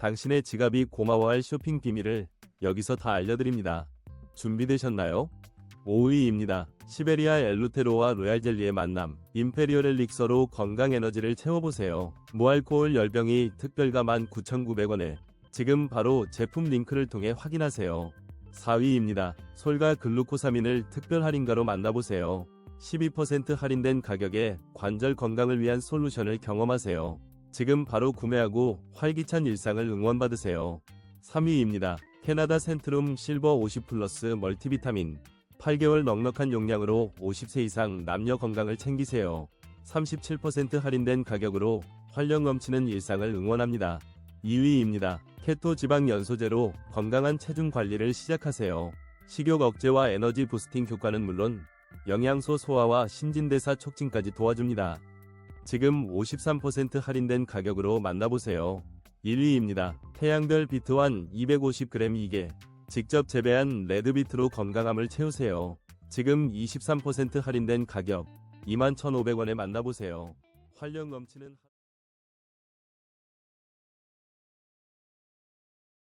당신의 지갑이 고마워할 쇼핑 비밀을 여기서 다 알려드립니다. 준비되셨나요? 5위입니다. 시베리아 엘루테로와 로얄 젤리의 만남, 임페리얼 엘릭서로 건강 에너지를 채워보세요. 무알코올 열병이 특별가 19,900원에 지금 바로 제품 링크를 통해 확인하세요. 4위입니다. 솔가 글루코사민을 특별 할인가로 만나보세요. 12% 할인된 가격에 관절 건강을 위한 솔루션을 경험하세요. 지금 바로 구매하고 활기찬 일상을 응원받으세요. 3위입니다. 캐나다 센트룸 실버 50 플러스 멀티비타민 8개월 넉넉한 용량으로 50세 이상 남녀 건강을 챙기세요. 37% 할인된 가격으로 활력 넘치는 일상을 응원합니다. 2위입니다. 케토 지방 연소제로 건강한 체중 관리를 시작하세요. 식욕 억제와 에너지 부스팅 효과는 물론 영양소 소화와 신진대사 촉진까지 도와줍니다. 지금 53% 할인된 가격으로 만나보세요. 1위입니다. 태양별 비트완 250g 2개. 직접 재배한 레드비트로 건강함을 채우세요. 지금 23% 할인된 가격 21,500원에 만나보세요. 활력 넘치는